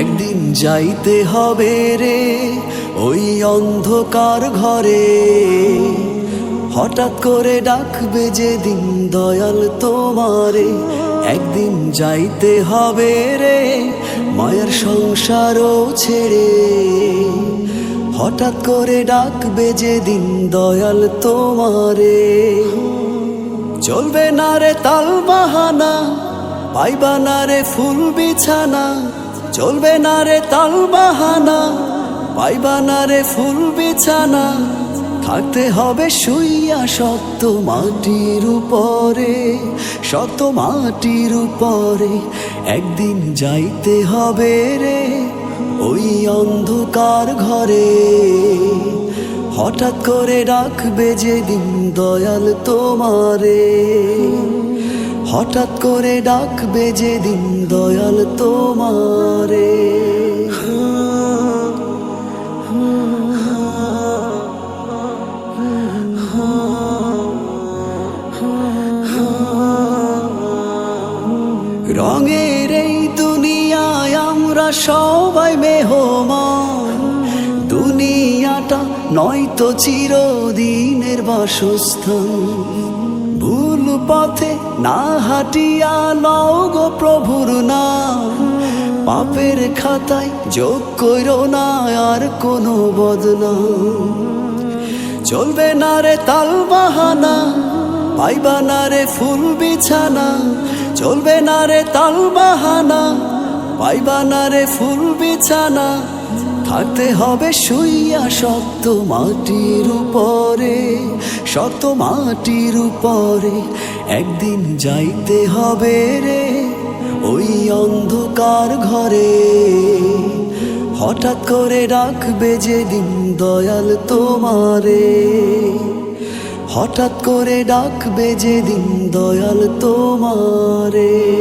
একদিন যাইতে হবে রে ওই অন্ধকার ঘরে। হঠাৎ করে ডাকবে যেদিন দয়াল তোমারে, একদিন যাইতে হবে রে মায়ের সংসারও ছেড়ে। হঠাৎ করে ডাকবে যেদিন দয়াল তোমারে, চলবে না রে তাল বাহানা, পাইবা না রে ফুল বিছানা চলবে না রে তাল বাহানা, পাইবা না রে ফুল বিছানা। থাকতে হবে শুইয়া শক্ত মাটির উপরে, শক্ত মাটির উপরে। একদিন যাইতে হবে রে ওই অন্ধকার ঘরে। হঠাৎ করে ডাকবে যেদিন দয়াল তোমারে। হঠাৎ করে ডাকবে যেদিন দয়াল তোমারে। রঙের এই দুনিয়ায় আমরা সবাই মেহমান। দুনিয়াটা নয়তো চিরদিনের বাসস্থান। ভুল পথে না হাটিয়া লও গো প্রভুর নাম। পাপের খাতায় যোগ করো না, আর কোনো বদনাম। চলবে না রে তাল বাহানা, পাইবা না রে ফুল বিছানা। চলবে না রে তাল বাহানা, পাইবা না রে ফুল বিছানা। থাকতে হবে শুইয়া শক্ত মাটির উপরে, শক্ত মাটির উপরে। একদিন যাইতে হবে রে ওই অন্ধকার ঘরে। হঠাৎ করে ডাকবে যেদিন দয়াল তোমারে। হঠাৎ করে ডাকবে যেদিন দয়াল তোমারে।